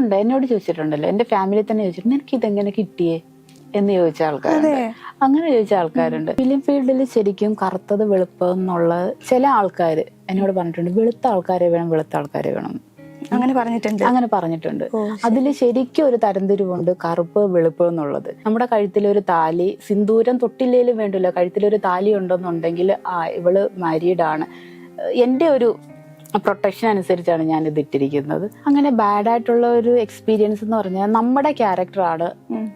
ഉണ്ട്. എന്നോട് ചോദിച്ചിട്ടുണ്ടല്ലോ. എന്റെ ഫാമിലി തന്നെ ചോദിച്ചിട്ടുണ്ട് എനിക്ക് ഇതെങ്ങനെ കിട്ടിയേ? എന്ന് ചോദിച്ച ആൾക്കാരുണ്ട്. അങ്ങനെ ചോദിച്ച ആൾക്കാരുണ്ട്. ഫിലിം ഫീൽഡിൽ ശരിക്കും കറുത്തത് വെളുപ്പം എന്നുള്ള ചില ആൾക്കാർ എന്നോട് പറഞ്ഞിട്ടുണ്ട്. വെളുത്ത ആൾക്കാരെ വേണം വെളുത്ത ആൾക്കാരെ വേണം. അങ്ങനെ പറഞ്ഞിട്ടുണ്ട്. അങ്ങനെ പറഞ്ഞിട്ടുണ്ട്. അതിൽ ശരിക്കും ഒരു തരംതിരിവുണ്ട് കറുപ്പ് വെളുപ്പ് എന്നുള്ളത്. നമ്മുടെ കഴുത്തിലൊരു താലി സിന്ദൂരം തൊട്ടില്ലേലും വേണ്ടില്ല. കഴുത്തിലൊരു താലി ഉണ്ടെന്നുണ്ടെങ്കിൽ ആ ഇവൾ മാരീഡാണ് ആണ്. എന്റെ ഒരു പ്രൊട്ടക്ഷൻ അനുസരിച്ചാണ് ഞാൻ ഇത് ഇട്ടിരിക്കുന്നത്. അങ്ങനെ ബാഡ് ആയിട്ടുള്ള ഒരു എക്സ്പീരിയൻസ് എന്ന് പറഞ്ഞാൽ നമ്മുടെ ക്യാരക്ടറാണ്.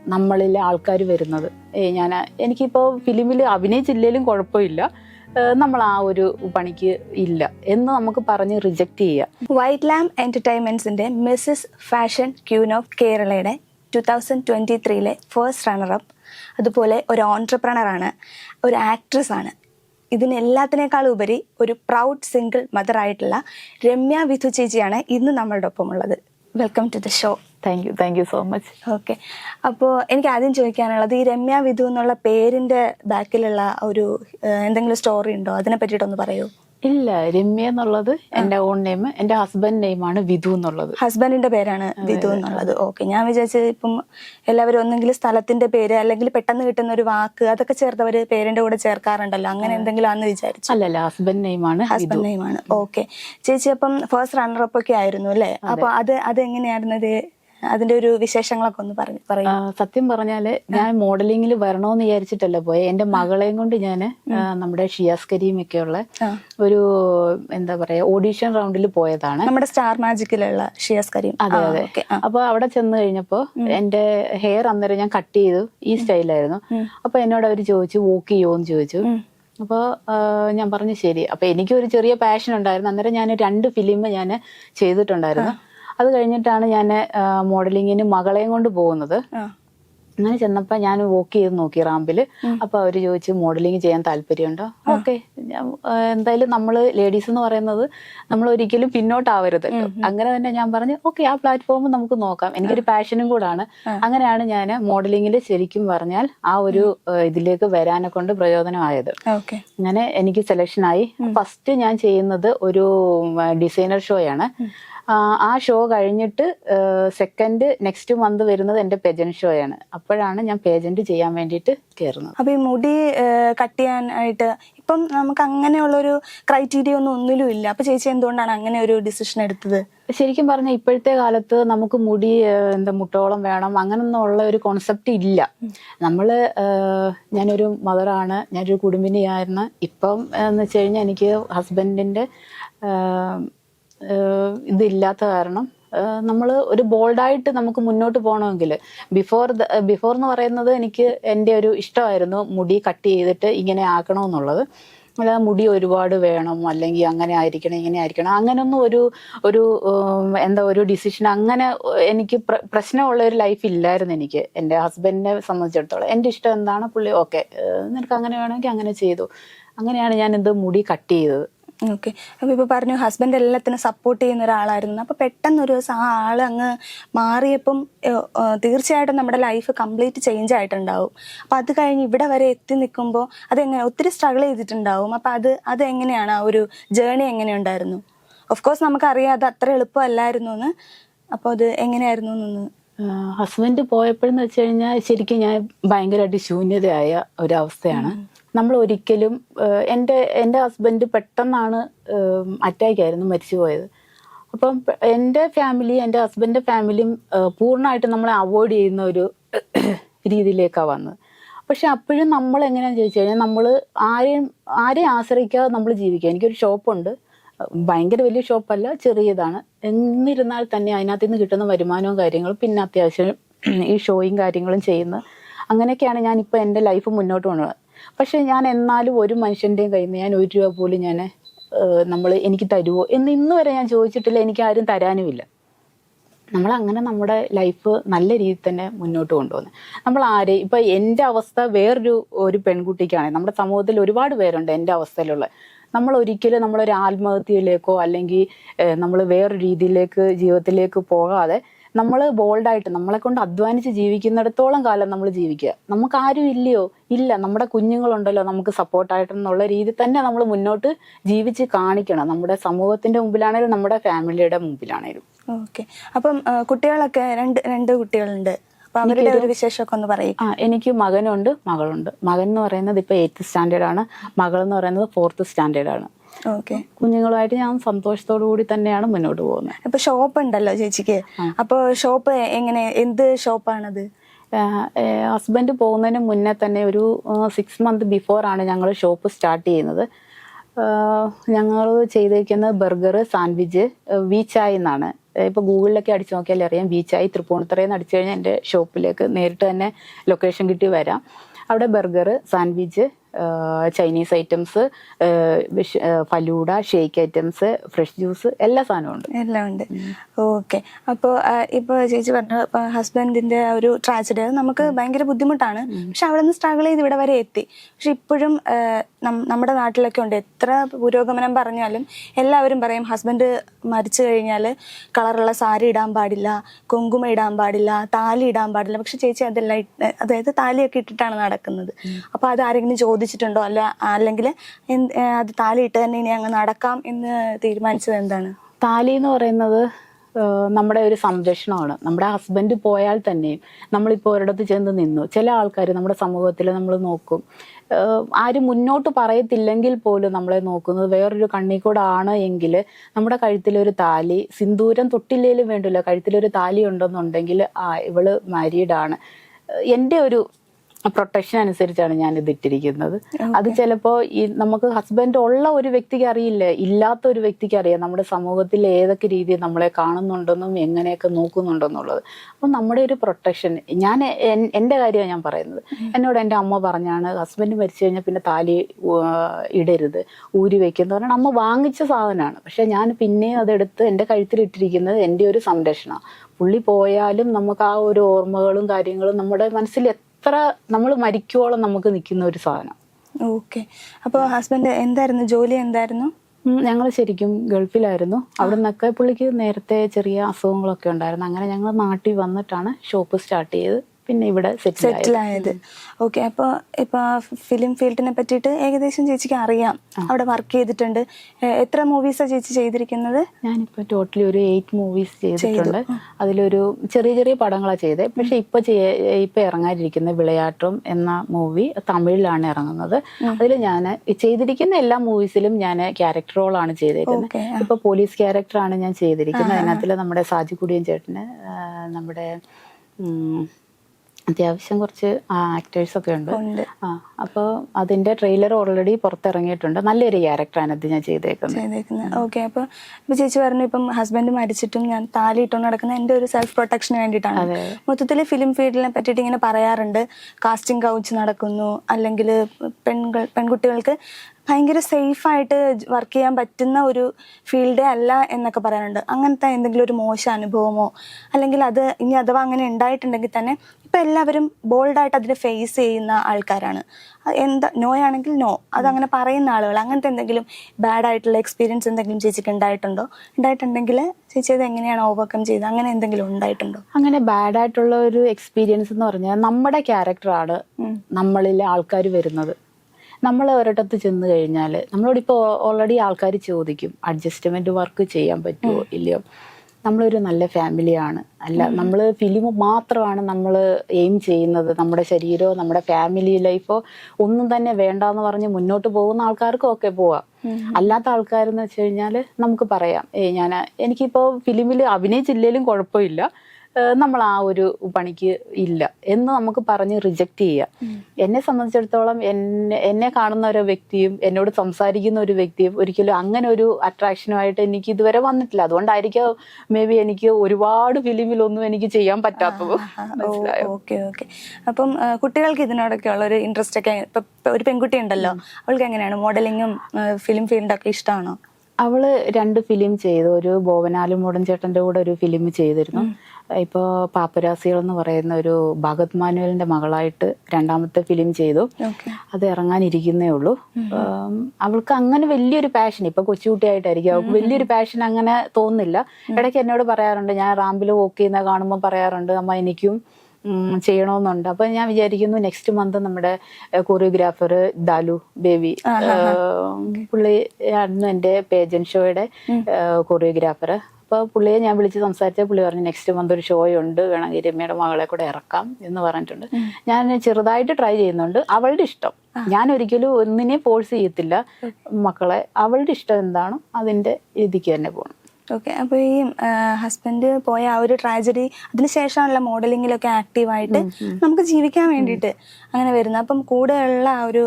നമ്മളിലെ ആൾക്കാർ വരുന്നത്. ഞാൻ എനിക്കിപ്പോൾ ഫിലിമിൽ അഭിനയിച്ചില്ലേലും കുഴപ്പമില്ല. നമ്മൾ ആ ഒരു പണിക്ക് ഇല്ല എന്ന് നമുക്ക് പറഞ്ഞ് റിജക്റ്റ് ചെയ്യാം. വൈറ്റ് ലാം എന്റർടൈൻമെന്റ്സിന്റെ മിസ്സസ് ഫാഷൻ ക്യൂൻ ഓഫ് കേരളയുടെ ടു തൗസൻഡ് ട്വന്റി ത്രീയിലെ ഫസ്റ്റ് റണ്ണറപ്പ് അതുപോലെ ഒരു ഓൺട്രപ്രണറാണ് ആണ് ഒരു ആക്ട്രസ് ആണ്. ഇതിനെല്ലാത്തിനേക്കാൾ ഉപരി ഒരു പ്രൗഡ് സിംഗിൾ മദർ ആയിട്ടുള്ള രമ്യ വിധു ചേച്ചിയാണ് ഇന്ന് നമ്മളുടെ ഒപ്പമുള്ളത് welcome to the show thank you thank you so much okay അപ്പോൾ എനിക്ക് ആദ്യം ചോദിക്കാനുള്ളത് ഈ രമ്യ വിധു എന്നുള്ള പേരിന്റെ ബാക്കിലുള്ള ഒരു എന്തെങ്കിലും സ്റ്റോറി ഉണ്ടോ? അതിനെ പറ്റിയിട്ടൊന്ന് പറയൂ. ഇല്ല രമ്യ എന്നുള്ളത് എന്റെ ഓൺ നെയിം എന്റെ ഹസ്ബൻഡ് നെയിമാണ് വിധു എന്നുള്ളത്. ഹസ്ബൻഡിന്റെ പേരാണ് വിധു എന്നുള്ളത്. ഓക്കെ ഞാൻ വിചാരിച്ചത് ഇപ്പം എല്ലാവരും ഒന്നെങ്കിൽ സ്ഥലത്തിന്റെ പേര് അല്ലെങ്കിൽ പെട്ടെന്ന് കിട്ടുന്ന ഒരു വാക്ക് അതൊക്കെ ചേർത്തവര് പേരിന്റെ കൂടെ ചേർക്കാറുണ്ടല്ലോ. അങ്ങനെ എന്തെങ്കിലും ആണെന്ന് വിചാരിച്ചു. അല്ലല്ല ഹസ്ബൻഡ് നെയിമാണ് ആണ് ഹസ്ബൻഡ് നെയിമാണ് ഓക്കെ ചേച്ചി അപ്പം ഫസ്റ്റ് റണ്ണർ റണ്ണറപ്പ് ഒക്കെ ആയിരുന്നു അല്ലേ? അപ്പൊ അത് അത് എങ്ങനെയായിരുന്നു ഇത്? അതിന്റെ ഒരു വിശേഷങ്ങളൊക്കെ ഒന്ന് പറഞ്ഞു പറയും. സത്യം പറഞ്ഞാൽ ഞാൻ മോഡലിംഗിൽ വരണോന്ന് വിചാരിച്ചിട്ടല്ല പോയെ. എന്റെ മകളെയും കൊണ്ട് ഞാൻ നമ്മുടെ ഷിയാസ് കരീം ഒക്കെ ഉള്ള ഒരു എന്താ പറയാ ഓഡീഷൻ റൗണ്ടിൽ പോയതാണ്. നമ്മുടെ സ്റ്റാർ മാജിക്കിലുള്ള ഷിയാസ് കരീം. അതെ അതെ. അപ്പൊ അവിടെ ചെന്ന് കഴിഞ്ഞപ്പോ എന്റെ ഹെയർ അന്നേരം ഞാൻ കട്ട് ചെയ്തു ഈ സ്റ്റൈലായിരുന്നു. അപ്പൊ എന്നോട് അവർ ചോദിച്ചു വോക്ക് ചെയ്യുമോന്ന് ചോദിച്ചു. അപ്പോൾ ഞാൻ പറഞ്ഞു ശരി. അപ്പൊ എനിക്ക് ഒരു ചെറിയ പാഷൻ ഉണ്ടായിരുന്നു. അന്നേരം ഞാൻ രണ്ട് ഫിലിം ഞാൻ ചെയ്തിട്ടുണ്ടായിരുന്നു. അത് കഴിഞ്ഞിട്ടാണ് ഞാൻ മോഡലിങ്ങിന് മകളെയും കൊണ്ട് പോകുന്നത്. അങ്ങനെ ചെന്നപ്പോ ഞാൻ വോക്ക് ചെയ്ത് നോക്കി റാമ്പിൽ അപ്പൊ അവർ ചോദിച്ചു മോഡലിംഗ് ചെയ്യാൻ താല്പര്യമുണ്ടോ? ഓക്കെ. എന്തായാലും നമ്മൾ ലേഡീസ് എന്ന് പറയുന്നത് നമ്മൾ ഒരിക്കലും പിന്നോട്ടാവരുത്. അങ്ങനെ തന്നെ ഞാൻ പറഞ്ഞു ഓക്കെ ആ പ്ലാറ്റ്ഫോം നമുക്ക് നോക്കാം. എനിക്കൊരു പാഷനും കൂടാണ്. അങ്ങനെയാണ് ഞാൻ മോഡലിംഗിൽ ശരിക്കും പറഞ്ഞാൽ ആ ഒരു ഇതിലേക്ക് വരാനെ കൊണ്ട് പ്രയോജനമായത് ഓക്കെ. അങ്ങനെ എനിക്ക് സെലക്ഷൻ ആയി. ഫസ്റ്റ് ഞാൻ ചെയ്യുന്നത് ഒരു ഡിസൈനർ ഷോയാണ് ആ, ഷോ കഴിഞ്ഞിട്ട് സെക്കൻഡ് നെക്സ്റ്റ് മന്ത് വരുന്നത് എന്റെ പേജന്റ് ഷോയാണ് അപ്പോഴാണ് ഞാൻ പേജന്റ് ചെയ്യാൻ വേണ്ടിയിട്ട് കയറുന്നത്. അപ്പൊ ഈ മുടി കട്ട് ചെയ്യാനായിട്ട് ഇപ്പം നമുക്ക് അങ്ങനെയുള്ളൊരു ക്രൈറ്റീരിയ ഒന്നും ഒന്നിലും ഇല്ല. അപ്പൊ ചേച്ചി എന്തുകൊണ്ടാണ് അങ്ങനെ ഒരു ഡിസിഷൻ എടുത്തത്? ശരിക്കും പറഞ്ഞാൽ ഇപ്പോഴത്തെ കാലത്ത് നമുക്ക് മുടി എന്താ മുട്ടോളം വേണം അങ്ങനൊന്നും ഉള്ള ഒരു കോൺസെപ്റ്റ് ഇല്ല. നമ്മൾ ഞാനൊരു മദറാണ് ഞാനൊരു കുടുംബിനിയായിരുന്നു. ഇപ്പം എന്ന് വെച്ച് കഴിഞ്ഞാൽ എനിക്ക് ഹസ്ബൻഡിന്റെ ഇതില്ലാത്ത കാരണം നമ്മൾ ഒരു ബോൾഡായിട്ട് നമുക്ക് മുന്നോട്ട് പോകണമെങ്കിൽ ബിഫോർ ബിഫോർ എന്ന് പറയുന്നത് എനിക്ക് എന്റെ ഒരു ഇഷ്ടമായിരുന്നു മുടി കട്ട് ചെയ്തിട്ട് ഇങ്ങനെ ആക്കണമെന്നുള്ളത്. അല്ല മുടി ഒരുപാട് വേണം അല്ലെങ്കിൽ അങ്ങനെ ആയിരിക്കണം ഇങ്ങനെ ആയിരിക്കണം. അങ്ങനൊന്നും ഒരു ഒരു എന്താ ഒരു ഡിസിഷൻ അങ്ങനെ എനിക്ക് പ്ര- പ്രശ്നമുള്ള ഒരു ലൈഫ് ഇല്ലായിരുന്നു എനിക്ക്. എന്റെ ഹസ്ബൻഡിനെ സംബന്ധിച്ചിടത്തോളം. എന്റെ ഇഷ്ടം എന്താണ്? പുള്ളി ഓക്കെ നിനക്ക് അങ്ങനെ വേണമെങ്കിൽ അങ്ങനെ ചെയ്തു. അങ്ങനെയാണ് ഞാൻ എന്ത് മുടി കട്ട് ചെയ്തത്. ഓക്കെ. അപ്പൊ ഇപ്പൊ പറഞ്ഞു ഹസ്ബൻഡ് എല്ലാത്തിനും സപ്പോർട്ട് ചെയ്യുന്ന ഒരാളായിരുന്നു. അപ്പോൾ പെട്ടെന്ന് ഒരു ദിവസം ആ ആൾ അങ്ങ് മാറിയപ്പം തീർച്ചയായിട്ടും നമ്മുടെ ലൈഫ് കംപ്ലീറ്റ് ചേഞ്ച് ആയിട്ടുണ്ടാവും. അപ്പോൾ അത് കഴിഞ്ഞ് ഇവിടെ വരെ എത്തി നിൽക്കുമ്പോൾ അതെങ്ങനെ ഒത്തിരി സ്ട്രഗിൾ ചെയ്തിട്ടുണ്ടാവും. അപ്പോൾ അത് അത് എങ്ങനെയാണ് ആ ഒരു ജേണി എങ്ങനെയുണ്ടായിരുന്നു? ഓഫ് കോഴ്സ് നമുക്കറിയാം അത് അത്ര എളുപ്പമല്ലായിരുന്നു എന്ന്. അപ്പോൾ അത് എങ്ങനെയായിരുന്നു എന്നൊന്ന്. ഹസ്ബൻഡ് പോയപ്പോഴെന്ന് വെച്ച് കഴിഞ്ഞാൽ ശരിക്കും ഞാൻ ഭയങ്കരമായിട്ട് ശൂന്യതയായ ഒരവസ്ഥയാണ്. നമ്മൾ ഒരിക്കലും എന്റെ എന്റെ ഹസ്ബൻഡ് പെട്ടെന്നാണ് അറ്റാക്ക് ആയിരുന്നു മരിച്ചു പോയത് അപ്പം എന്റെ ഫാമിലി എന്റെ ഹസ്ബൻഡിന്റെ ഫാമിലിയും പൂർണമായിട്ടും നമ്മളെ അവോയ്ഡ് ചെയ്യുന്ന ഒരു രീതിയിലേക്കാണ് വന്നത്. പക്ഷെ അപ്പോഴും നമ്മൾ എങ്ങനെയാണെന്ന് ചോദിച്ചു കഴിഞ്ഞാൽ നമ്മൾ ആരെയും ആരെയും ആശ്രയിക്കാതെ നമ്മൾ ജീവിക്കുക. എനിക്കൊരു ഷോപ്പുണ്ട് ഭയങ്കര വലിയ ഷോപ്പല്ല ചെറിയതാണ്. എന്നിരുന്നാൽ തന്നെ അതിനകത്ത് നിന്ന് കിട്ടുന്ന വരുമാനവും കാര്യങ്ങളും പിന്നെ അത്യാവശ്യം ഈ ഷോയും കാര്യങ്ങളും ചെയ്യുന്നത് അങ്ങനെയൊക്കെയാണ് ഞാൻ ഇപ്പോൾ എന്റെ ലൈഫ് മുന്നോട്ട് കൊണ്ടുപോകുന്നത് പക്ഷേ ഞാൻ എന്നാലും ഒരു മനുഷ്യന്റെയും കയ്യിൽ നിന്ന് ഞാൻ ഒരു രൂപ പോലും ഞാൻ നമ്മൾ എനിക്ക് തരുമോ എന്ന് ഇന്ന് വരെ ഞാൻ ചോദിച്ചിട്ടില്ല. എനിക്ക് ആരും തരാനുമില്ല. നമ്മൾ അങ്ങനെ നമ്മുടെ ലൈഫ് നല്ല രീതിയിൽ തന്നെ മുന്നോട്ട് കൊണ്ടുപോകുന്നത് നമ്മൾ ആരെ ഇപ്പം എന്റെ അവസ്ഥ വേറൊരു ഒരു പെൺകുട്ടിക്കാണ്. നമ്മുടെ സമൂഹത്തിൽ ഒരുപാട് പേരുണ്ട് എന്റെ അവസ്ഥയിലുള്ള. നമ്മൾ ഒരിക്കലും നമ്മളൊരു ആത്മഹത്യയിലേക്കോ അല്ലെങ്കിൽ നമ്മൾ വേറൊരു രീതിയിലേക്ക് ജീവിതത്തിലേക്ക് പോകാതെ നമ്മൾ ബോൾഡായിട്ട് നമ്മളെ കൊണ്ട് അധ്വാനിച്ച് ജീവിക്കുന്നിടത്തോളം കാലം നമ്മൾ ജീവിക്കുക. നമുക്ക് ആരും ഇല്ലയോ? ഇല്ല. നമ്മുടെ കുഞ്ഞുങ്ങളുണ്ടല്ലോ നമുക്ക് സപ്പോർട്ടായിട്ടെന്നുള്ള രീതി തന്നെ നമ്മൾ മുന്നോട്ട് ജീവിച്ച് കാണിക്കണം. നമ്മുടെ സമൂഹത്തിന്റെ മുമ്പിലാണേലും നമ്മുടെ ഫാമിലിയുടെ മുമ്പിലാണേലും. ഓക്കെ. അപ്പം കുട്ടികളൊക്കെ രണ്ട് രണ്ട് കുട്ടികളുണ്ട്. അവരുടെ ഒരു വിശേഷമൊക്കെ ഒന്ന് പറയും. ആ എനിക്ക് മകനുണ്ട് മകളുണ്ട്. മകൻ എന്ന് പറയുന്നത് ഇപ്പൊ എയ്ത്ത് സ്റ്റാൻഡേർഡ് ആണ്. മകൾ എന്ന് പറയുന്നത് ഫോർത്ത് സ്റ്റാൻഡേർഡ് ആണ്. ഓക്കെ. കുഞ്ഞുങ്ങളുമായിട്ട് ഞാൻ സന്തോഷത്തോടു കൂടി തന്നെയാണ് മുന്നോട്ട് പോകുന്നത്. ഇപ്പൊ ഷോപ്പ് ഉണ്ടല്ലോ ചേച്ചിക്ക്. അപ്പൊ ഷോപ്പ് എങ്ങനെ എന്ത് ഷോപ്പാണത്? ഹസ്ബൻഡ് പോകുന്നതിന് മുന്നേ തന്നെ ഒരു സിക്സ് മന്ത് ബിഫോർ ആണ് ഞങ്ങൾ ഷോപ്പ് സ്റ്റാർട്ട് ചെയ്യുന്നത്. ഞങ്ങൾ ചെയ്തിരിക്കുന്നത് ബർഗർ സാൻഡ്വിച്ച് വീച്ചായി എന്നാണ്. ഇപ്പോൾ ഗൂഗിളിലൊക്കെ അടിച്ചു നോക്കിയാൽ അറിയാം വീച്ചായി തൃപ്പൂണിത്തറയിൽ നിന്ന് അടിച്ചു കഴിഞ്ഞാൽ എന്റെ ഷോപ്പിലേക്ക് നേരിട്ട് തന്നെ ലൊക്കേഷൻ കിട്ടി വരാം. അവിടെ burger sandwich Chinese items falooda shake items fresh juice എല്ലാ സാധനവും ഉണ്ട് എല്ലാം ഉണ്ട്. ഓക്കെ. അപ്പോൾ ഇപ്പോൾ ചേച്ചി പറഞ്ഞു ഹസ്ബൻഡിന്റെ ഒരു ട്രാജഡി അത് നമുക്ക് ഭയങ്കര ബുദ്ധിമുട്ടാണ്. പക്ഷെ അവിടെ നിന്ന് സ്ട്രഗിൾ ചെയ്ത് ഇവിടെ വരെ എത്തി. പക്ഷെ ഇപ്പോഴും നമ്മുടെ നാട്ടിലൊക്കെ ഉണ്ട്. എത്ര പുരോഗമനം പറഞ്ഞാലും എല്ലാവരും പറയും ഹസ്ബൻഡ് മരിച്ചു കഴിഞ്ഞാൽ കളറുള്ള സാരി ഇടാൻ പാടില്ല കുങ്കുമ ഇടാൻ പാടില്ല താലി ഇടാൻ പാടില്ല. പക്ഷെ ചേച്ചി അതെല്ലാം അതായത് താലിയൊക്കെ ഇട്ടിട്ടാണ് നടക്കുന്നത്. അപ്പോൾ അത് ആരെങ്കിലും ചോദിച്ചിട്ടുണ്ടോ? അല്ല അല്ലെങ്കിൽ അത് താലി ഇട്ട് തന്നെ ഇനി അങ്ങ് നടക്കാം എന്ന് തീരുമാനിച്ചത് എന്താണ്? താലി എന്ന് പറയുന്നത് നമ്മുടെ ഒരു സംരക്ഷണമാണ്. നമ്മുടെ ഹസ്ബൻഡ് പോയാൽ തന്നെയും നമ്മളിപ്പോൾ ഒരിടത്ത് ചെന്ന് നിന്നു. ചില ആൾക്കാർ നമ്മുടെ സമൂഹത്തിൽ നമ്മൾ നോക്കും. ആരും മുന്നോട്ട് പറയത്തില്ലെങ്കിൽ പോലും നമ്മളെ നോക്കുന്നത് വേറൊരു കണ്ണിക്കൂടാണ് എങ്കിൽ നമ്മുടെ കഴുത്തിലൊരു താലി സിന്ദൂരം തൊട്ടില്ലേലും വേണ്ടില്ല. കഴുത്തിലൊരു താലി ഉണ്ടെന്നുണ്ടെങ്കിൽ ആ ഇവൾ മാരീഡാണ് എന്റെ ഒരു പ്രൊട്ടക്ഷൻ അനുസരിച്ചാണ് ഞാൻ ഇത് ഇട്ടിരിക്കുന്നത് അത് ചിലപ്പോ ഈ നമുക്ക് ഹസ്ബൻഡ് ഉള്ള ഒരു വ്യക്തിക്ക് അറിയില്ല. ഇല്ലാത്ത ഒരു വ്യക്തിക്ക് അറിയാം. നമ്മുടെ സമൂഹത്തിൽ ഏതൊക്കെ രീതിയിൽ നമ്മളെ കാണുന്നുണ്ടെന്നും എങ്ങനെയൊക്കെ നോക്കുന്നുണ്ടെന്നുള്ളത്. അപ്പം നമ്മുടെ ഒരു പ്രൊട്ടക്ഷൻ ഞാൻ എന്റെ എന്റെ കാര്യമാണ് ഞാൻ പറയുന്നത്. എന്നോട് എന്റെ അമ്മ പറഞ്ഞാണ് ഹസ്ബൻഡ് മരിച്ചു കഴിഞ്ഞാൽ പിന്നെ താലി ഇടരുത്. ഊരി വെക്കുന്ന പറഞ്ഞാൽ അമ്മ വാങ്ങിച്ച സാധനമാണ്. പക്ഷെ ഞാൻ പിന്നെയും അതെടുത്ത് എന്റെ കഴുത്തിലിട്ടിരിക്കുന്നത് എന്റെ ഒരു സംരക്ഷണം. പുള്ളി പോയാലും നമുക്ക് ആ ഒരു ഓർമ്മകളും കാര്യങ്ങളും നമ്മുടെ മനസ്സിൽ എത്ര നമ്മൾ മരിക്കുവോളം നമുക്ക് നിൽക്കുന്ന ഒരു സാധനം. ഓക്കെ. അപ്പോൾ ഹസ്ബൻഡ് എന്തായിരുന്നു? ജോലി എന്തായിരുന്നു? ഞങ്ങൾ ശരിക്കും ഗൾഫിലായിരുന്നു. അവിടെ നിന്നൊക്കെ പുള്ളിക്ക് നേരത്തെ ചെറിയ അസുഖങ്ങളൊക്കെ ഉണ്ടായിരുന്നു. അങ്ങനെ ഞങ്ങൾ നാട്ടിൽ വന്നിട്ടാണ് ഷോപ്പ് സ്റ്റാർട്ട് ചെയ്ത് പിന്നെ ഇവിടെ സെറ്റിൽ ആയത്. ഓക്കെ അപ്പോൾ ഇപ്പോൾ ഫിലിം ഫീൽഡിനെ പറ്റിയിട്ട് ഏകദേശം ചേച്ചിക്ക് അറിയാം. അവിടെ വർക്ക് ചെയ്തിട്ടുണ്ട്. എത്ര മൂവീസാണ് ചേച്ചി ചെയ്തിരിക്കുന്നത്? ഞാനിപ്പോ ടോട്ടലി ഒരു എയ്റ്റ് മൂവീസ് ചെയ്തിട്ടുണ്ട്. അതിലൊരു ചെറിയ ചെറിയ പടങ്ങളാണ് ചെയ്തത് പക്ഷെ ഇപ്പൊ ചെയ്യ- ഇപ്പൊ ഇറങ്ങാതിരിക്കുന്ന വിളയാട്ടം എന്ന മൂവി തമിഴിലാണ് ഇറങ്ങുന്നത്. അതിൽ ഞാൻ ചെയ്തിരിക്കുന്ന എല്ലാ മൂവീസിലും ഞാൻ ക്യാരക്ടർ റോളാണ് ചെയ്തിരിക്കുന്നത് ഇപ്പോൾ ഇപ്പൊ പോലീസ് ക്യാരക്ടറാണ് ഞാൻ ചെയ്തിരിക്കുന്നത്. അതിനകത്തിൽ നമ്മുടെ സാജി കുടിയൻ ചേട്ടന് നമ്മുടെ അത്യാവശ്യം കുറച്ച് ആക്ടേഴ്സ് ഒക്കെ ഉണ്ട്. ആ അപ്പോൾ അതിന്റെ ട്രെയിലർ ഓൾറെഡി പുറത്തിറങ്ങിയിട്ടുണ്ട്. നല്ലൊരു ക്യാരക്ടറാണ് അത് ഞാൻ ചെയ്തേക്കുന്നത്. ചെയ്തേക്കുന്നത്. ഓക്കെ അപ്പോൾ ഇപ്പോൾ ചേച്ചി പറഞ്ഞു ഇപ്പം ഹസ്ബൻഡ് മരിച്ചിട്ടും ഞാൻ താലി ഇട്ടുകൊണ്ട് നടക്കുന്ന എന്റെ ഒരു സെൽഫ് പ്രൊട്ടക്ഷന് വേണ്ടിയിട്ടാണ്. മൊത്തത്തിൽ ഫിലിം ഫീൽഡിനെ പറ്റിയിട്ട് ഇങ്ങനെ പറയാറുണ്ട്. കാസ്റ്റിംഗ് കൗച്ച് നടക്കുന്നു. അല്ലെങ്കിൽ പെൺകൾ പെൺകുട്ടികൾക്ക് ഭയങ്കര സേഫായിട്ട് വർക്ക് ചെയ്യാൻ പറ്റുന്ന ഒരു ഫീൽഡേ അല്ല എന്നൊക്കെ പറയാനുണ്ട് അങ്ങനത്തെ എന്തെങ്കിലും ഒരു മോശം അനുഭവമോ? അല്ലെങ്കിൽ അത് ഇനി അഥവാ അങ്ങനെ ഉണ്ടായിട്ടുണ്ടെങ്കിൽ തന്നെ ഇപ്പം എല്ലാവരും ബോൾഡായിട്ട് അതിനെ ഫേസ് ചെയ്യുന്ന ആൾക്കാരാണ്. എന്താ നോ ആണെങ്കിൽ നോ അതങ്ങനെ പറയുന്ന ആളുകൾ അങ്ങനത്തെ എന്തെങ്കിലും ബാഡ് ആയിട്ടുള്ള എക്സ്പീരിയൻസ് എന്തെങ്കിലും ചേച്ചിക്ക് ഉണ്ടായിട്ടുണ്ടോ? ഉണ്ടായിട്ടുണ്ടെങ്കിൽ ചേച്ചി അത് എങ്ങനെയാണ് ഓവർകം ചെയ്ത് അങ്ങനെ എന്തെങ്കിലും ഉണ്ടായിട്ടുണ്ടോ? അങ്ങനെ ബാഡ് ആയിട്ടുള്ള ഒരു എക്സ്പീരിയൻസ് എന്ന് പറഞ്ഞാൽ നമ്മുടെ ക്യാരക്ടറാണ് നമ്മളിലെ ആൾക്കാർ വരുന്നത്. നമ്മൾ ഒരിടത്ത് ചെന്ന് കഴിഞ്ഞാൽ നമ്മളോട് നമ്മളോടിപ്പോൾ ഓൾറെഡി ആൾക്കാർ ചോദിക്കും അഡ്ജസ്റ്റ്മെന്റ് വർക്ക് ചെയ്യാൻ പറ്റുമോ ഇല്ലയോ? നമ്മളൊരു നല്ല ഫാമിലിയാണ് അല്ല നമ്മൾ ഫിലിം മാത്രമാണ് നമ്മൾ എയിം ചെയ്യുന്നത്. നമ്മുടെ ശരീരമോ നമ്മുടെ ഫാമിലി ലൈഫോ ഒന്നും തന്നെ വേണ്ടാന്ന് പറഞ്ഞ് മുന്നോട്ട് പോകുന്ന ആൾക്കാർക്കും ഒക്കെ പോവാം. അല്ലാത്ത ആൾക്കാരെന്ന് വെച്ച് കഴിഞ്ഞാൽ നമുക്ക് പറയാം ഏ ഞാൻ എനിക്കിപ്പോൾ ഫിലിമിൽ അഭിനയിച്ചില്ലേലും കുഴപ്പമില്ല. നമ്മൾ ആ ഒരു പണിക്ക് ഇല്ല എന്ന് നമുക്ക് പറഞ്ഞ് റിജക്റ്റ് ചെയ്യാം. എന്നെ സംബന്ധിച്ചിടത്തോളം എന്നെ എന്നെ കാണുന്ന ഒരു വ്യക്തിയും എന്നോട് സംസാരിക്കുന്ന ഒരു വ്യക്തിയും ഒരിക്കലും അങ്ങനെ ഒരു അട്രാക്ഷനുമായിട്ട് എനിക്ക് ഇതുവരെ വന്നിട്ടില്ല. അതുകൊണ്ടായിരിക്കും മേ ബി എനിക്ക് ഒരുപാട് ഫിലിമിലൊന്നും എനിക്ക് ചെയ്യാൻ പറ്റാത്തത്. Okay okay. അപ്പം കുട്ടികൾക്ക് ഇതിനോടൊക്കെ ഉള്ള ഒരു ഇൻട്രസ്റ്റ് ഒക്കെ ഒരു പെൺകുട്ടി ഉണ്ടല്ലോ. അവൾക്ക് എങ്ങനെയാണ്? മോഡലിങ്ങും ഫിലിം ഫീൽഡൊക്കെ ഇഷ്ടമാണോ അവൾ രണ്ട് ഫിലിം ചെയ്തു. ഒരു ബോവനാലും മോഡൻ ചേട്ടന്റെ കൂടെ ഒരു ഫിലിം ചെയ്തിരുന്നു. ഇപ്പോൾ പാപ്പരാസികൾ എന്ന് പറയുന്ന ഒരു ഭഗത് മാനുവലിന്റെ മകളായിട്ട് രണ്ടാമത്തെ ഫിലിം ചെയ്തു. അത് ഇറങ്ങാനിരിക്കുന്നേ ഉള്ളൂ. അവൾക്ക് അങ്ങനെ വലിയൊരു പാഷൻ ഇപ്പൊ കൊച്ചുകുട്ടിയായിട്ടായിരിക്കും. അവൾക്ക് വലിയൊരു പാഷൻ അങ്ങനെ തോന്നുന്നില്ല. ഇടയ്ക്ക് എന്നോട് പറയാറുണ്ട് ഞാൻ റാമ്പിൽ വോക്ക് ചെയ്യുന്ന കാണുമ്പോൾ പറയാറുണ്ട് അമ്മ എനിക്കും ചെയ്യണമെന്നുണ്ട് അപ്പൊ ഞാൻ വിചാരിക്കുന്നു നെക്സ്റ്റ് മന്ത് നമ്മുടെ കൊറിയോഗ്രാഫർ ദാലു ബേബി പുള്ളി ആയിരുന്നു എന്റെ പേജൻ ഷോയുടെ കൊറിയോഗ്രാഫർ അപ്പൊ പുള്ളിയെ ഞാൻ വിളിച്ച് സംസാരിച്ച പുള്ളി പറഞ്ഞു നെക്സ്റ്റ് മന്ത് ഒരു ഷോ ഉണ്ട് വേണമെങ്കിൽ രമ്യയുടെ മകളെ കൂടെ ഇറക്കാം എന്ന് പറഞ്ഞിട്ടുണ്ട്. ഞാൻ ചെറുതായിട്ട് ട്രൈ ചെയ്യുന്നുണ്ട്. അവളുടെ ഇഷ്ടം. ഞാൻ ഒരിക്കലും ഒന്നിനെ ഫോഴ്സ് ചെയ്യത്തില്ല. മക്കളെ അവളുടെ ഇഷ്ടം എന്താണോ അതിന്റെ രീതിക്ക് തന്നെ പോകണം ഓക്കെ അപ്പോൾ ഈ ഹസ്ബൻഡ് പോയ ആ ഒരു ട്രാജഡി അതിനുശേഷമാണല്ലോ മോഡലിങ്ങിലൊക്കെ ആക്റ്റീവായിട്ട് നമുക്ക് ജീവിക്കാൻ വേണ്ടിയിട്ട് അങ്ങനെ വരുന്നത്. അപ്പം കൂടെയുള്ള ആ ഒരു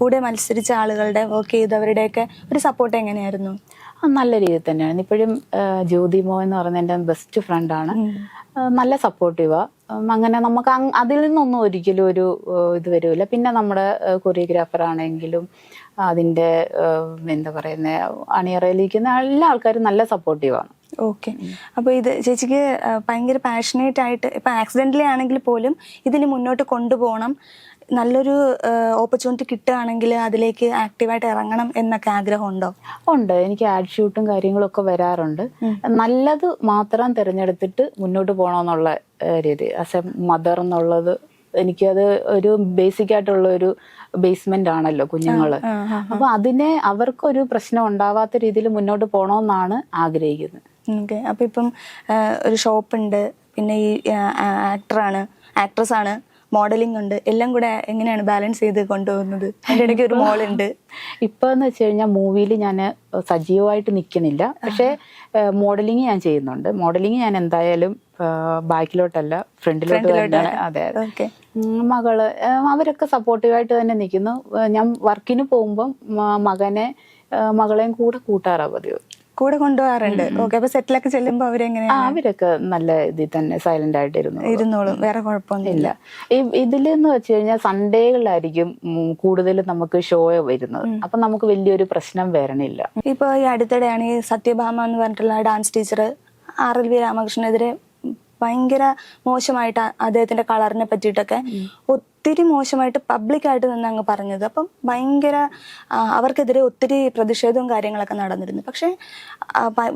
കൂടെ മത്സരിച്ച ആളുകളുടെ വർക്ക് ചെയ്തവരുടെയൊക്കെ ഒരു സപ്പോർട്ട് എങ്ങനെയായിരുന്നു? നല്ല രീതിയിൽ തന്നെയാണ്. ഇപ്പോഴും ജ്യോതി മോ എന്ന് പറയുന്ന എന്റെ ബെസ്റ്റ് ഫ്രണ്ടാണ് നല്ല സപ്പോർട്ടീവാ അങ്ങനെ നമുക്ക് അതിൽ നിന്നൊന്നും ഒരിക്കലും ഒരു ഇത് വരില്ല പിന്നെ നമ്മുടെ കൊറിയോഗ്രാഫർ ആണെങ്കിലും അതിന്റെ എന്താ പറയുന്നത് അണിയറയിലിരിക്കുന്ന എല്ലാ ആൾക്കാരും നല്ല സപ്പോർട്ടീവാണ് ഓക്കെ അപ്പോൾ ഇത് ചേച്ചിക്ക് ഭയങ്കര പാഷനേറ്റ് ആയിട്ട് ഇപ്പം ആക്സിഡന്റലി ആണെങ്കിൽ പോലും ഇതിന് മുന്നോട്ട് കൊണ്ടുപോകണം. നല്ലൊരു ഓപ്പർച്യൂണിറ്റി കിട്ടുകയാണെങ്കിൽ അതിലേക്ക് ആക്റ്റീവായിട്ട് ഇറങ്ങണം എന്നൊക്കെ ആഗ്രഹം ഉണ്ടോ. ഉണ്ട് എനിക്ക് ആഡ് ഷൂട്ടും കാര്യങ്ങളൊക്കെ വരാറുണ്ട്. നല്ലത് മാത്രം തിരഞ്ഞെടുത്തിട്ട് മുന്നോട്ട് പോകണമെന്നുള്ള രീതി. ആസ് എ മദർ എന്നുള്ളത് എനിക്കത് ഒരു ബേസിക് ആയിട്ടുള്ള ഒരു ബേസ്മെന്റ് ആണല്ലോ കുഞ്ഞുങ്ങൾ. അപ്പൊ അതിനെ അവർക്കൊരു പ്രശ്നം ഉണ്ടാവാത്ത രീതിയിൽ മുന്നോട്ട് പോകണമെന്നാണ് ആഗ്രഹിക്കുന്നത്. ഓക്കെ. അപ്പോൾ ഇപ്പം ഒരു ഒരു ഷോപ്പുണ്ട് പിന്നെ ഈ ആക്ടറാണ് ആക്ട്രസ് ആണ്. മോഡലിംഗ് ഉണ്ട്. എല്ലാം കൂടെ എങ്ങനെയാണ് ബാലൻസ് ചെയ്ത് കൊണ്ടുപോകുന്നത് അതിന്റെ ഇടയ്ക്ക് ഒരു മോളുണ്ട് ഇപ്പൊ എന്ന് വെച്ച് കഴിഞ്ഞാൽ മൂവിയിൽ ഞാൻ സജീവമായിട്ട് നിൽക്കുന്നില്ല പക്ഷേ മോഡലിംഗ് ഞാൻ ചെയ്യുന്നുണ്ട്. മോഡലിംഗ് ഞാൻ എന്തായാലും ബാക്കിലോട്ടല്ല ഫ്രണ്ടിലോട്ട് അതെ അതെ. മകൾ അവരൊക്കെ സപ്പോർട്ടീവായിട്ട് തന്നെ നിൽക്കുന്നു ഞാൻ വർക്കിന് പോകുമ്പോൾ മകനെ മകളെയും കൂടെ കൂട്ടാറാ പതിവ്. കൂടെ കൊണ്ടുപോകാറുണ്ട്. ഓക്കെ അപ്പൊ സെറ്റിലൊക്കെ ചെല്ലുമ്പോൾ ആ, അവരെങ്ങനെയാണ് അവരൊക്കെ നല്ല ഇതിൽ തന്നെ സൈലന്റ് ആയിട്ട് ഇരുന്നു ഇരുന്നോളും. വേറെ കുഴപ്പമൊന്നുമില്ല. ഇതിലെന്ന് വെച്ച് കഴിഞ്ഞാൽ സൺഡേകളിലായിരിക്കും കൂടുതൽ നമുക്ക് ഷോ വരുന്നത്. അപ്പൊ നമുക്ക് വലിയൊരു പ്രശ്നം വരണില്ല. ഇപ്പൊ ഈ അടുത്തിടെയാണ് ഈ സത്യഭാമ എന്ന് പറഞ്ഞിട്ടുള്ള dance teacher R L V രാമകൃഷ്ണനെതിരെ ഭയങ്കര മോശമായിട്ട് അദ്ദേഹത്തിന്റെ കളറിനെ പറ്റിയിട്ടൊക്കെ ഒത്തിരി മോശമായിട്ട് പബ്ലിക്കായിട്ട് നിന്ന് അങ്ങ് പറഞ്ഞത്. അപ്പം ഭയങ്കര അവർക്കെതിരെ ഒത്തിരി പ്രതിഷേധവും കാര്യങ്ങളൊക്കെ നടന്നിരുന്നു. പക്ഷേ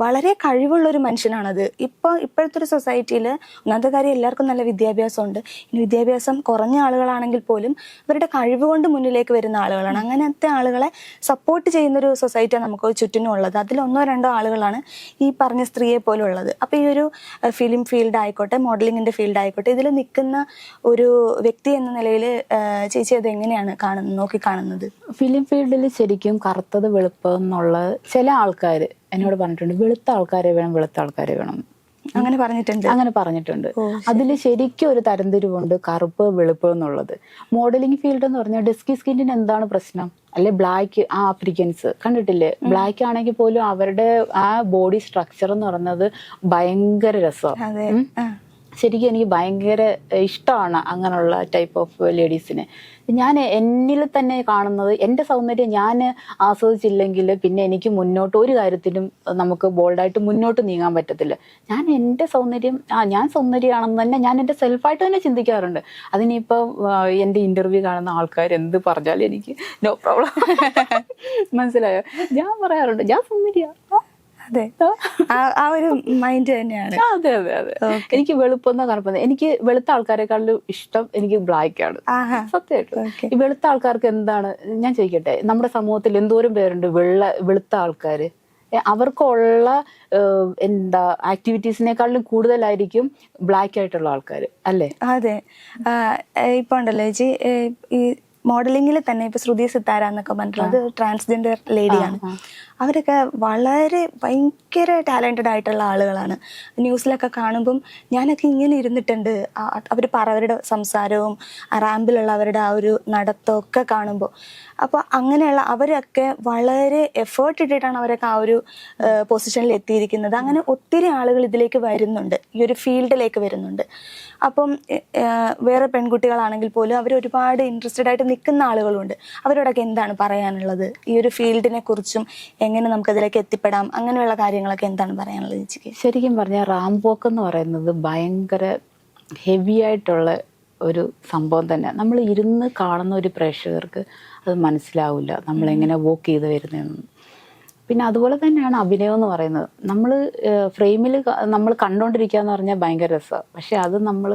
വളരെ കഴിവുള്ളൊരു മനുഷ്യനാണത്. ഇപ്പോൾ ഇപ്പോഴത്തെ ഒരു സൊസൈറ്റിയിൽ ഒന്നാമത്തെ കാര്യം എല്ലാവർക്കും നല്ല വിദ്യാഭ്യാസമുണ്ട്. ഇനി വിദ്യാഭ്യാസം കുറഞ്ഞ ആളുകളാണെങ്കിൽ പോലും അവരുടെ കഴിവ് കൊണ്ട് മുന്നിലേക്ക് വരുന്ന ആളുകളാണ്. അങ്ങനത്തെ ആളുകളെ സപ്പോർട്ട് ചെയ്യുന്നൊരു സൊസൈറ്റിയാണ് നമുക്ക് ചുറ്റിനുള്ളത് അതിലൊന്നോ രണ്ടോ ആളുകളാണ് ഈ പറഞ്ഞ സ്ത്രീയെ പോലുള്ളത്. അപ്പോൾ ഈ ഒരു ഫിലിം ഫീൽഡ് ആയിക്കോട്ടെ മോഡലിങ്ങിന്റെ ഫീൽഡ് ആയിക്കോട്ടെ ഇതിൽ നിൽക്കുന്ന ഒരു വ്യക്തി എന്ന നിലയിൽ ചേച്ചി അത് എങ്ങനെയാണ് കാണുന്നത് നോക്കി കാണുന്നത് ഫിലിം ഫീൽഡിൽ ശരിക്കും കറുത്തത് വെളുപ്പം എന്നുള്ളത് ചില ആൾക്കാർ എന്നോട് പറഞ്ഞിട്ടുണ്ട്. വെളുത്ത ആൾക്കാരെ വേണം വെളുത്ത ആൾക്കാരെ വേണം. അങ്ങനെ പറഞ്ഞിട്ടുണ്ട്? അങ്ങനെ പറഞ്ഞിട്ടുണ്ട്. അതിൽ ശരിക്കും ഒരു തരംതിരിവുണ്ട് കറുപ്പ് വെളുപ്പ് എന്നുള്ളത്. മോഡലിംഗ് ഫീൽഡ് എന്ന് പറഞ്ഞാൽ ഡെസ്കി സ്കിന്നിന് എന്താണ് പ്രശ്നം? അല്ലെ ബ്ലാക്ക് ആ ആഫ്രിക്കൻസ്. കണ്ടിട്ടില്ലേ? ബ്ലാക്ക് ആണെങ്കിൽ പോലും അവരുടെ ആ ബോഡി സ്ട്രക്ചർ എന്ന് പറയുന്നത് ഭയങ്കര ആ. ശരിക്കും എനിക്ക് ഭയങ്കര ഇഷ്ടമാണ് അങ്ങനെയുള്ള ടൈപ്പ് ഓഫ് ലേഡീസിനെ ഞാൻ എന്നിൽ തന്നെ കാണുന്നത് എന്റെ സൗന്ദര്യം ഞാൻ ആസ്വദിച്ചില്ലെങ്കിൽ പിന്നെ എനിക്ക് മുന്നോട്ട് ഒരു കാര്യത്തിലും നമുക്ക് ബോൾഡായിട്ട് മുന്നോട്ട് നീങ്ങാൻ പറ്റത്തില്ല. ഞാൻ എന്റെ സൗന്ദര്യം ആ ഞാൻ സൗന്ദര്യമാണെന്ന് തന്നെ ഞാൻ എന്റെ സെൽഫായിട്ട് തന്നെ ചിന്തിക്കാറുണ്ട്. അതിനിപ്പോൾ എന്റെ ഇന്റർവ്യൂ കാണുന്ന ആൾക്കാർ എന്ത് പറഞ്ഞാലും എനിക്ക് നോ പ്രോബ്ലം മനസ്സിലായോ? ഞാൻ പറയാറുണ്ട് ഞാൻ സൗന്ദര്യ അതെ. ആ- ഒരു മൈൻഡ് തന്നെയാണ്. അതെ അതെ അതെ. എനിക്ക് വെളുപ്പെന്നോ കറുപ്പെന്നോ എനിക്ക് വെളുത്ത ആൾക്കാരെക്കാളും ഇഷ്ടം എനിക്ക് ബ്ലാക്ക് ആണ്. സത്യമായിട്ടും. ഈ വെളുത്ത ആൾക്കാർക്ക് എന്താണ് ഞാൻ ചോദിക്കട്ടെ നമ്മുടെ സമൂഹത്തിൽ എന്തോരം പേരുണ്ട് വെള്ള വെളുത്ത ആൾക്കാര്? അവർക്കുള്ള എന്താ ആക്ടിവിറ്റീസിനേക്കാളും കൂടുതലായിരിക്കും ബ്ലാക്ക് ആയിട്ടുള്ള ആൾക്കാർ അല്ലേ? അതെ. ഇപ്പൊ ഉണ്ടല്ലോ ചേച്ചി ഈ മോഡലിംഗിൽ തന്നെ ഇപ്പൊ ശ്രുതി സിത്താര എന്നൊക്കെ പറഞ്ഞിട്ടുള്ളത് ട്രാൻസ്ജെൻഡർ ലേഡിയാണ് അവരൊക്കെ വളരെ ഭയങ്കര ടാലന്റഡ് ആയിട്ടുള്ള ആളുകളാണ്. ന്യൂസിലൊക്കെ കാണുമ്പം ഞാനൊക്കെ ഇങ്ങനെ ഇരുന്നിട്ടുണ്ട്. അവർ പറ അവരുടെ സംസാരവും റാമ്പിലുള്ള അവരുടെ ആ ഒരു നടത്തമൊക്കെ കാണുമ്പോൾ അപ്പോൾ അങ്ങനെയുള്ള അവരൊക്കെ വളരെ എഫേർട്ട് ഇട്ടിട്ടാണ് അവരൊക്കെ ആ ഒരു പൊസിഷനിൽ എത്തിയിരിക്കുന്നത്. അങ്ങനെ ഒത്തിരി ആളുകൾ ഇതിലേക്ക് വരുന്നുണ്ട്. ഈ ഒരു ഫീൽഡിലേക്ക് വരുന്നുണ്ട്. അപ്പം വേറെ പെൺകുട്ടികളാണെങ്കിൽ പോലും അവർ ഒരുപാട് ഇൻട്രസ്റ്റഡ് ആയിട്ട് നിൽക്കുന്ന ആളുകളുണ്ട്. അവരോടൊക്കെ എന്താണ് പറയാനുള്ളത്? ഈ ഒരു ഫീൽഡിനെ കുറിച്ചും എങ്ങനെ നമുക്ക് അതിലേക്ക് എത്തിപ്പെടാം? അങ്ങനെയുള്ള കാര്യങ്ങളൊക്കെ എന്താണ് പറയാനുള്ളത് ചേച്ചിക്ക്? ശരിക്കും പറഞ്ഞാൽ റാംപോക്ക് എന്ന് പറയുന്നത് ഭയങ്കര ഹെവി ആയിട്ടുള്ള ഒരു സംഭവം തന്നെ. നമ്മൾ ഇരുന്ന് കാണുന്ന ഒരു പ്രേക്ഷകർക്ക് അത് മനസ്സിലാവില്ല. നമ്മളെങ്ങനെ വോക്ക് ചെയ്ത് വരുന്നതെന്ന് പിന്നെ അതുപോലെ തന്നെയാണ് അഭിനയം എന്ന് പറയുന്നത്. നമ്മൾ ഫ്രെയിമിൽ നമ്മൾ കണ്ടുകൊണ്ടിരിക്കുക എന്ന് പറഞ്ഞാൽ ഭയങ്കര രസമാണ് പക്ഷെ അത് നമ്മൾ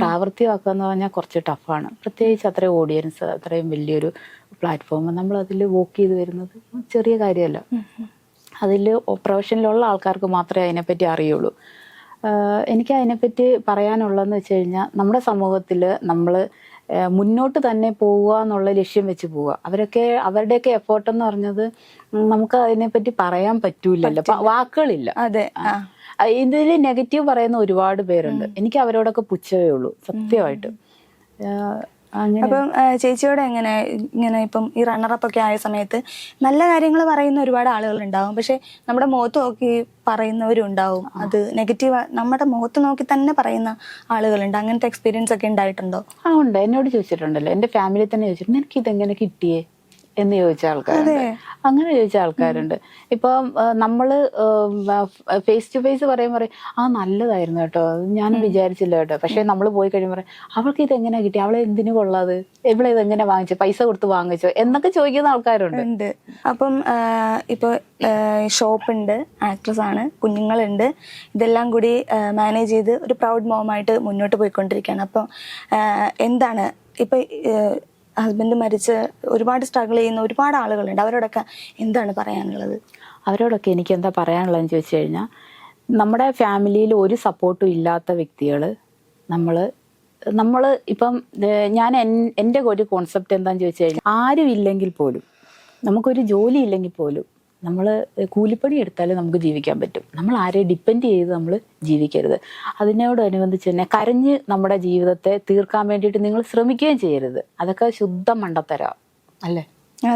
പ്രാവർത്തികമാക്കുക എന്ന് പറഞ്ഞാൽ കുറച്ച് ടഫാണ്. പ്രത്യേകിച്ച് അത്രയും ഓഡിയൻസ് അത്രയും വലിയൊരു പ്ലാറ്റ്ഫോം നമ്മൾ അതിൽ വോക്ക് ചെയ്ത് വരുന്നത് ചെറിയ കാര്യമല്ല. അതിൽ പ്രൊഫഷനിലുള്ള ആൾക്കാർക്ക് മാത്രമേ അതിനെപ്പറ്റി അറിയുള്ളൂ. എനിക്ക് അതിനെപ്പറ്റി പറയാനുള്ളതെന്ന് വെച്ച് കഴിഞ്ഞാൽ നമ്മുടെ സമൂഹത്തിൽ നമ്മൾ മുന്നോട്ട് തന്നെ പോവുക എന്നുള്ള ലക്ഷ്യം വെച്ച് പോവുക. അവരൊക്കെ അവരുടെയൊക്കെ എഫേർട്ട് എന്ന് പറഞ്ഞത് നമുക്ക് അതിനെപ്പറ്റി പറയാൻ പറ്റൂലല്ലോ വാക്കുകളില്ല. അതെ ഇതിൽ നെഗറ്റീവ് പറയുന്ന ഒരുപാട് പേരുണ്ട്. എനിക്ക് അവരോടൊക്കെ പുച്ഛമേ ഉള്ളൂ സത്യമായിട്ട്. അപ്പം ചേച്ചിയോടെ എങ്ങനെ ഇങ്ങനെ ഇപ്പം ഈ റണ്ണറപ്പ് ഒക്കെ ആയ സമയത്ത് നല്ല കാര്യങ്ങൾ പറയുന്ന ഒരുപാട് ആളുകൾ ഉണ്ടാവും പക്ഷെ നമ്മുടെ മുഖത്ത് നോക്കി പറയുന്നവരും ഉണ്ടാവും അത് നെഗറ്റീവ് നമ്മുടെ മുഖത്ത് നോക്കി തന്നെ പറയുന്ന ആളുകളുണ്ട്. അങ്ങനത്തെ എക്സ്പീരിയൻസ് ഒക്കെ ഉണ്ടായിട്ടുണ്ടോ? ആ ഉണ്ട്. എന്നോട് ചോദിച്ചിട്ടുണ്ടല്ലോ. എന്റെ ഫാമിലി തന്നെ ചോദിച്ചിട്ടുണ്ട് എനിക്ക് ഇതെങ്ങനെ കിട്ടിയേ? എന്ന് ചോദിച്ച ആൾക്കാരുണ്ട്. അങ്ങനെ ചോദിച്ച ആൾക്കാരുണ്ട്. ഇപ്പം നമ്മൾ ഫേസ് ടു ഫേസ് പറയുമ്പോൾ പറയും ആ നല്ലതായിരുന്നു കേട്ടോ. ഞാൻ വിചാരിച്ചില്ല കേട്ടോ. പക്ഷെ നമ്മൾ പോയി കഴിയുമ്പോൾ പറയും അവൾക്ക് ഇത് എങ്ങനെ കിട്ടി അവളെ എന്തിനു കൊള്ളാത്? ഇവളെ ഇത് എങ്ങനെ വാങ്ങിച്ചു? പൈസ കൊടുത്ത് വാങ്ങിച്ചോ? എന്നൊക്കെ ചോദിക്കുന്ന ആൾക്കാരുണ്ട്. അപ്പം ഇപ്പോൾ ഷോപ്പുണ്ട് ആക്ട്രസ് ആണ് കുഞ്ഞുങ്ങളുണ്ട്. ഇതെല്ലാം കൂടി മാനേജ് ചെയ്ത് ഒരു പ്രൗഡ് മോമായിട്ട് മുന്നോട്ട് പോയിക്കൊണ്ടിരിക്കുകയാണ്. അപ്പം എന്താണ് ഇപ്പം ഹസ്ബൻഡ് മരിച്ച് ഒരുപാട് സ്ട്രഗിൾ ചെയ്യുന്ന ഒരുപാട് ആളുകളുണ്ട്. അവരോടൊക്കെ എന്താണ് പറയാനുള്ളത്? അവരോടൊക്കെ എനിക്ക് എന്താ പറയാനുള്ളതെന്ന് ചോദിച്ചു കഴിഞ്ഞാൽ നമ്മുടെ ഫാമിലിയിൽ ഒരു സപ്പോർട്ടും ഇല്ലാത്ത വ്യക്തികൾ നമ്മൾ നമ്മൾ ഇപ്പം ഞാൻ എൻ- എന്റെ ഒരു കോൺസെപ്റ്റ് എന്താണെന്ന് ചോദിച്ചു കഴിഞ്ഞാൽ ആരും ഇല്ലെങ്കിൽ പോലും നമുക്കൊരു ജോലി ഇല്ലെങ്കിൽ പോലും നമ്മൾ കൂലിപ്പണി എടുത്താലേ നമുക്ക് ജീവിക്കാൻ പറ്റും. നമ്മൾ ആരെയും ഡിപ്പെൻഡ് ചെയ്ത് നമ്മൾ ജീവിക്കരുത്. അതിനോടനുബന്ധിച്ച് തന്നെ കരഞ്ഞ് നമ്മുടെ ജീവിതത്തെ തീർക്കാൻ വേണ്ടിയിട്ട് നിങ്ങൾ ശ്രമിക്കുകയും ചെയ്യരുത്. അതൊക്കെ ശുദ്ധ മണ്ടത്തരാ. അല്ലേ?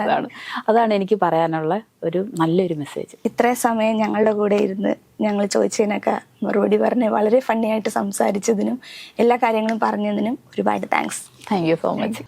അതാണ്. അതാണ് എനിക്ക് പറയാനുള്ള ഒരു നല്ലൊരു മെസ്സേജ് ഇത്ര സമയം ഞങ്ങളുടെ കൂടെ ഇരുന്ന് ഞങ്ങൾ ചോദിച്ചതിനൊക്കെ മറുപടി പറഞ്ഞ് വളരെ ഫണ്ണി ആയിട്ട് സംസാരിച്ചതിനും എല്ലാ കാര്യങ്ങളും പറഞ്ഞതിനും ഒരുപാട് thanks thank you so much